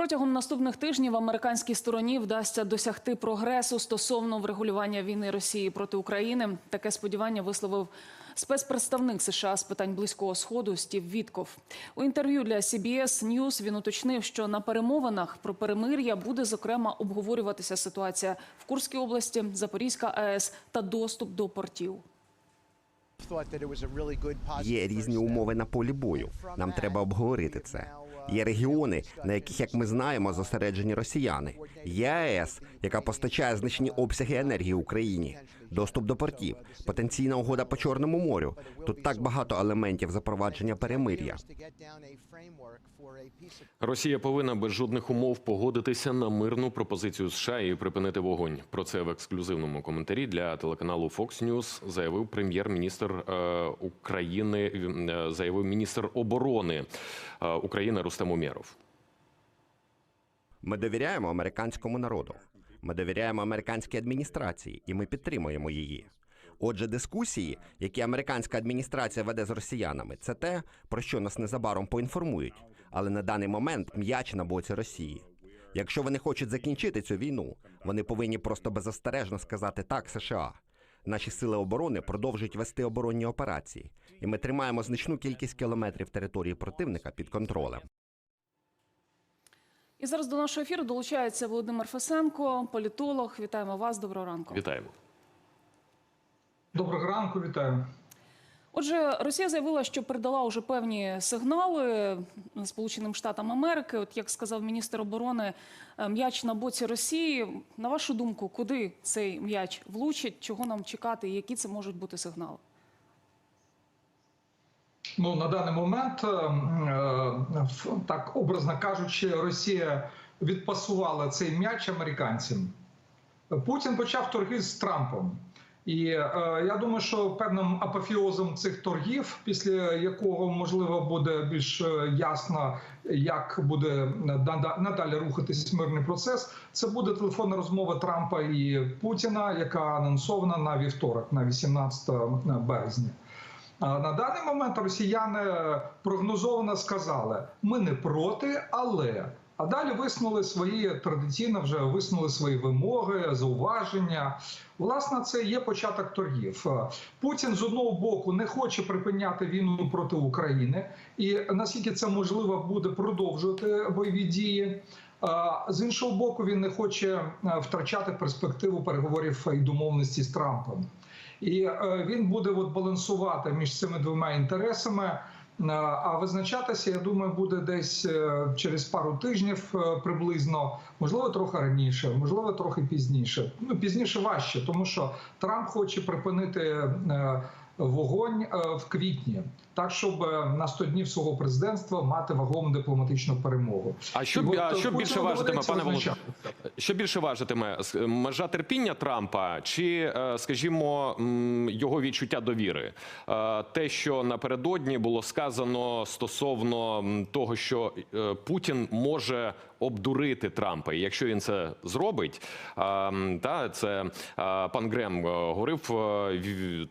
Протягом наступних тижнів американській стороні вдасться досягти прогресу стосовно врегулювання війни Росії проти України. Таке сподівання висловив спецпредставник США з питань близького сходу Стів Вітков. У інтерв'ю для CBS News він уточнив, що на перемовинах про перемир'я буде зокрема обговорюватися ситуація в Курській області, Запорізька АЕС та доступ до портів. Є різні умови на полі бою. Нам треба обговорити це. Є регіони, на яких, як ми знаємо, зосереджені росіяни. Є АЕС, яка постачає значні обсяги енергії Україні, доступ до портів, потенційна угода по Чорному морю. Тут так багато елементів запровадження перемир'я. Росія повинна без жодних умов погодитися на мирну пропозицію США і припинити вогонь. Про це в ексклюзивному коментарі для телеканалу Fox News заявив прем'єр-міністр е, України, е, заявив міністр оборони е, України Рустем Умєров. Ми довіряємо американському народу. Ми довіряємо американській адміністрації, і ми підтримуємо її. Отже, дискусії, які американська адміністрація веде з росіянами, це те, про що нас незабаром поінформують. Але на даний момент м'яч на боці Росії. Якщо вони хочуть закінчити цю війну, вони повинні просто беззастережно сказати так США. Наші сили оборони продовжують вести оборонні операції, і ми тримаємо значну кількість кілометрів території противника під контролем. І зараз до нашого ефіру долучається Володимир Фесенко, політолог. Вітаємо вас. Доброго ранку. Вітаємо. Доброго ранку, вітаю. Отже, Росія заявила, що передала вже певні сигнали Сполученим Штатам Америки. От як сказав міністр оборони, е, м'яч на боці Росії. На вашу думку, куди цей м'яч влучить? Чого нам чекати? і Які це можуть бути сигнали? Ну на даний момент, е, е, так образно кажучи, Росія відпасувала цей м'яч американцям. Путін почав торги з Трампом. І е, я думаю, що певним апофіозом цих торгів, після якого можливо буде більш ясно, як буде нада- надалі рухатись мирний процес, це буде телефонна розмова Трампа і Путіна, яка анонсована на вівторок, на 18 березня. На даний момент росіяни прогнозовано сказали: ми не проти, але. А далі висунули свої традиційно вже висунули свої вимоги, зауваження. Власне, це є початок торгів. Путін з одного боку не хоче припиняти війну проти України, і наскільки це можливо буде продовжувати бойові дії. З іншого боку, він не хоче втрачати перспективу переговорів і домовленості з Трампом. І е, він буде от балансувати між цими двома інтересами. Е, А визначатися, я думаю, буде десь е, через пару тижнів приблизно, можливо, трохи раніше, можливо, трохи пізніше. Ну пізніше важче, тому що Трамп хоче припинити вогонь е, в квітні, так щоб е, на 100 днів свого президентства мати вагому дипломатичну перемогу. А що, от, а е, що більше важитиме, пане Володимире? Що більше важитиме межа терпіння Трампа чи, скажімо, його відчуття довіри? Те, що напередодні було сказано стосовно того, що Путін може обдурити Трампа, і якщо він це зробить, та це пан Грем говорив,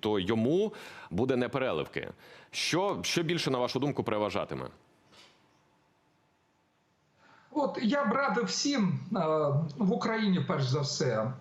то йому буде непереливки. Що, що більше на вашу думку переважатиме? От я б радив всім е, в Україні, перш за все, е,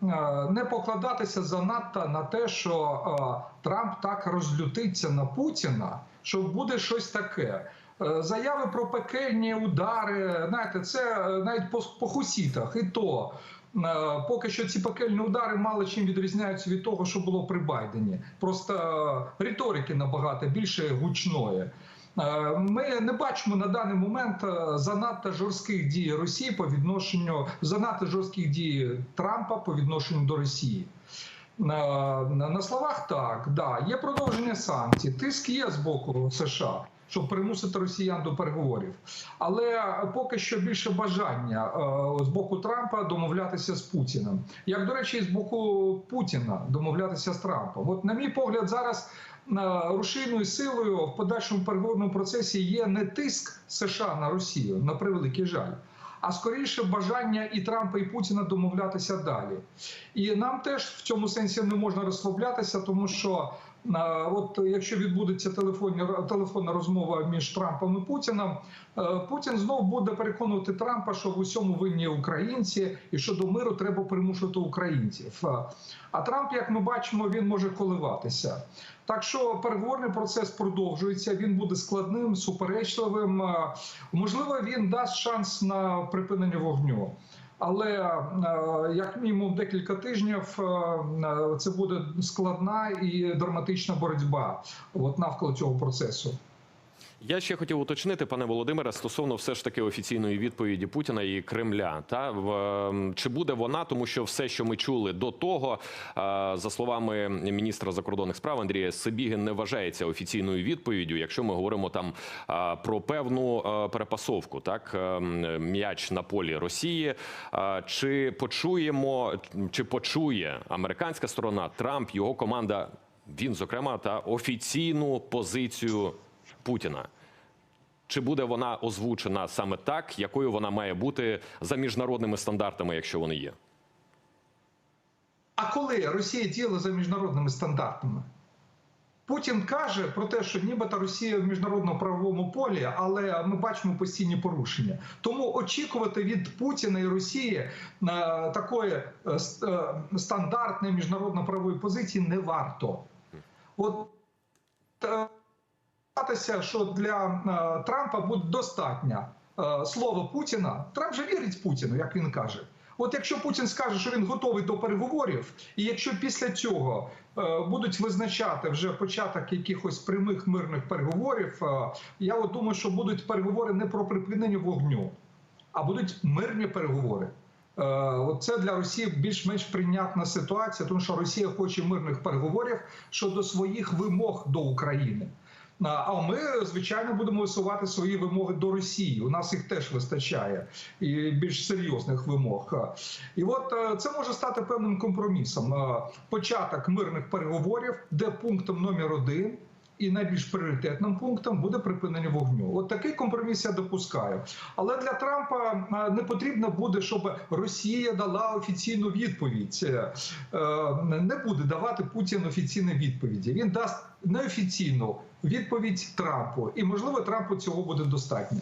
не покладатися занадто на те, що е, Трамп так розлютиться на Путіна, що буде щось таке. Е, Заяви про пекельні удари, знаєте, це е, навіть по, по хусітах, і то е, поки що ці пекельні удари мало чим відрізняються від того, що було при Байдені. Просто риторики набагато більше гучної. Ми не бачимо на даний момент занадто жорстких дій Росії по відношенню занадто жорстких дій Трампа по відношенню до Росії. На на словах так, да, є продовження санкцій, тиск є з боку США, щоб примусити росіян до переговорів. Але поки що більше бажання е, з боку Трампа домовлятися з Путіним. Як, до речі, і з боку Путіна домовлятися з Трампом. От, на мій погляд, зараз е, рушійною силою в подальшому переговорному процесі є не тиск США на Росію, на превеликий жаль. А скоріше бажання і Трампа, і Путіна домовлятися далі. І нам теж в цьому сенсі не можна розслаблятися, тому що От якщо відбудеться телефонні телефонна розмова між Трампом і Путіном, е, Путін знов буде переконувати Трампа, що в усьому винні українці, і що до миру треба примушувати українців. Е, А Трамп, як ми бачимо, він може коливатися. Так що переговорний процес продовжується. Він буде складним, суперечливим. Е, Можливо, він дасть шанс на припинення вогню. Але е, як мінімум декілька тижнів е, це буде складна і драматична боротьба от навколо цього процесу. Я ще хотів уточнити, пане Володимире, стосовно все ж таки офіційної відповіді Путіна і Кремля. Та в, ем, чи буде вона, тому що все, що ми чули до того, е, за словами міністра закордонних справ Андрія Сибігін, не вважається офіційною відповіддю, якщо ми говоримо там е, про певну е, перепасовку, так ем, м'яч на полі Росії. Чи почуємо, чи почує американська сторона Трамп, його команда? Він, зокрема, та офіційну позицію Путіна. Чи буде вона озвучена саме так, якою вона має бути за міжнародними стандартами, якщо вони є? А коли Росія діяла за міжнародними стандартами? Путін каже про те, що нібито Росія в міжнародному правовому полі, але ми бачимо постійні порушення. Тому очікувати від Путіна і Росії е, такої е, е, стандартної міжнародно-правової позиції не варто. От сподіватися, що для е, Трампа буде достатньо е, слова Путіна. Трамп же вірить Путіну, як він каже. От якщо Путін скаже, що він готовий до переговорів, і якщо після цього е, будуть визначати вже початок якихось прямих мирних переговорів, я от думаю, що будуть переговори не про припинення вогню, а будуть мирні переговори. Це для Росії більш-менш прийнятна ситуація, тому що Росія хоче мирних переговорів щодо своїх вимог до України. А- ми, звичайно, будемо висувати свої вимоги до Росії. У нас їх теж вистачає і більш серйозних вимог. І от е, це може стати певним компромісом. Початок мирних переговорів, де пунктом номер один. І найбільш пріоритетним пунктом буде припинення вогню. От такий компроміс я допускаю. Але для Трампа е, не потрібно буде, щоб Росія дала офіційну відповідь. Е, е, Не буде давати Путін офіційні відповіді. Він дасть неофіційну відповідь Трампу, і можливо Трампу цього буде достатньо.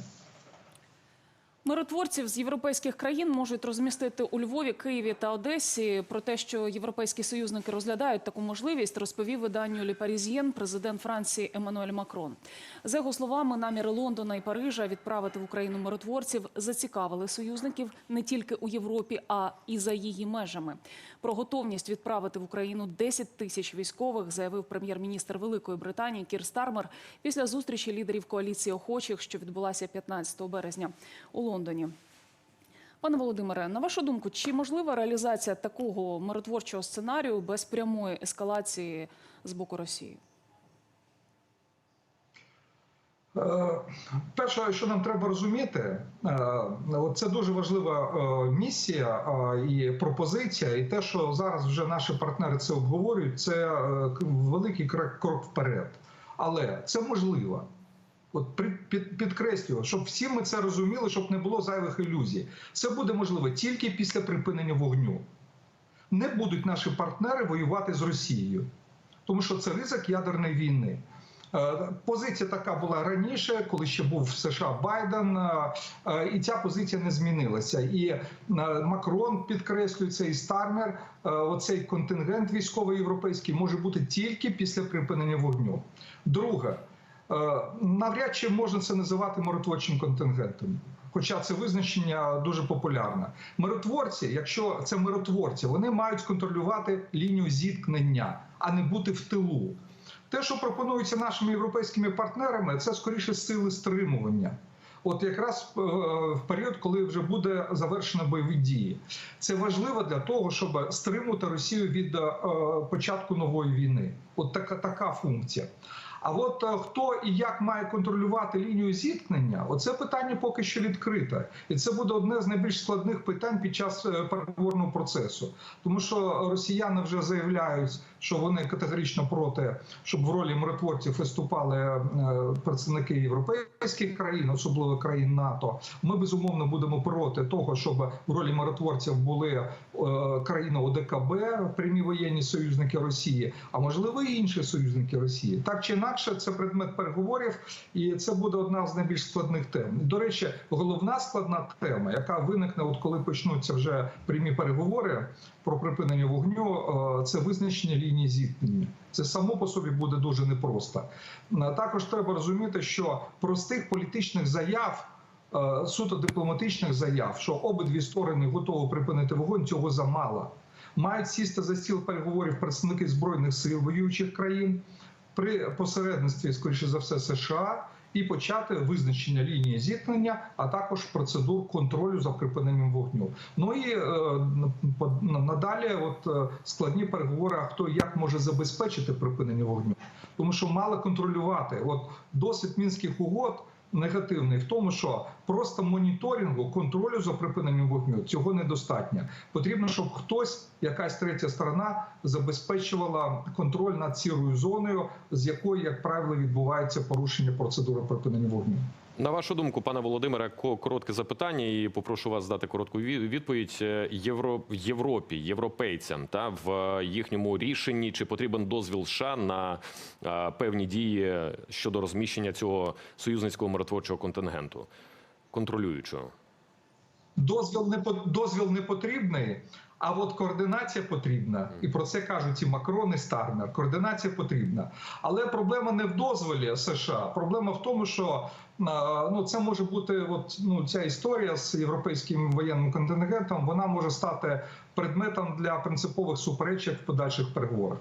Миротворців з європейських країн можуть розмістити у Львові, Києві та Одесі. Про те, що європейські союзники розглядають таку можливість, розповів виданню «Лі Парізьєн» президент Франції Еммануель Макрон. За його словами, наміри Лондона і Парижа відправити в Україну миротворців зацікавили союзників не тільки у Європі, а і за її межами. Про готовність відправити в Україну 10 тисяч військових заявив прем'єр-міністр Великої Британії Кір Стармер після зустрічі лідерів коаліції охочих, що відбулася 15 березня у Лондоні. Пане Володимире, на вашу думку, чи можлива реалізація такого миротворчого сценарію без прямої ескалації з боку Росії? Е, Перше, що нам треба розуміти, е, це дуже важлива е, місія і пропозиція, і те, що зараз вже наші партнери це обговорюють, це великий крок вперед. Але це можливо. От під, підкреслюю, щоб всі ми це розуміли, щоб не було зайвих ілюзій. Це буде можливо тільки після припинення вогню. Не будуть наші партнери воювати з Росією, тому що це ризик ядерної війни. Е, Позиція така була раніше, коли ще був в США Байден, е, е, і ця позиція не змінилася. І Макрон підкреслюється, і Стармер. Оцей контингент військовий європейський може бути тільки після припинення вогню. Друге, навряд чи можна це називати миротворчим контингентом. Хоча це визначення дуже популярне. Миротворці, якщо це миротворці, вони мають контролювати лінію зіткнення, а не бути в тилу. Те, що пропонується нашими європейськими партнерами, це скоріше сили стримування. От якраз е, в період, коли вже буде завершено бойові дії, це важливо для того, щоб стримувати Росію від е, початку нової війни. От така така функція. А от е, хто і як має контролювати лінію зіткнення, оце питання поки що відкрите, і це буде одне з найбільш складних питань під час е, переговорного процесу, тому що росіяни вже заявляють, що вони категорично проти, щоб в ролі миротворців виступали е, представники європейських країн, особливо країн НАТО. Ми безумовно будемо проти того, щоб в ролі миротворців були країни ОДКБ, прямі воєнні союзники Росії, а можливо і інші союзники Росії. Так чи інакше, це предмет переговорів, і це буде одна з найбільш складних тем. До речі, головна складна тема, яка виникне, от коли почнуться вже прямі переговори про припинення вогню, е, це визначення лінії зіткнення. Це само по собі буде дуже непросто. Е, Також треба розуміти, що простих політичних заяв. Е, Суто дипломатичних заяв, що обидві сторони готові припинити вогонь, цього замало. Мають сісти за стіл переговорів представники збройних сил воюючих країн при посередництві, скоріше за все, США, і почати визначення лінії зіткнення, а також процедур контролю за припиненням вогню. Ну і е, надалі, от е, складні переговори, а хто як може забезпечити припинення вогню, тому що мали контролювати. От досвід мінських угод. Негативний в тому, що просто моніторингу контролю за припиненням вогню цього недостатньо. Потрібно, щоб хтось, якась третя сторона, забезпечувала контроль над сірою зоною, з якої, як правило, відбувається порушення процедури припинення вогню. На вашу думку, пане Володимире, ко- коротке запитання, і попрошу вас дати коротку ві- відповідь. Е, Євро Європі, європейцям та в е, їхньому рішенні чи потрібен дозвіл США на е, певні дії щодо розміщення цього союзницького миротворчого контингенту, контролюючого. Дозвіл не дозвіл не потрібний, а от координація потрібна. І про це кажуть і Макрон, і Стармер. Координація потрібна. Але проблема не в дозволі США. Проблема в тому, що ну це може бути, от ну ця історія з європейським воєнним контингентом. Вона може стати предметом для принципових суперечок в подальших переговорах.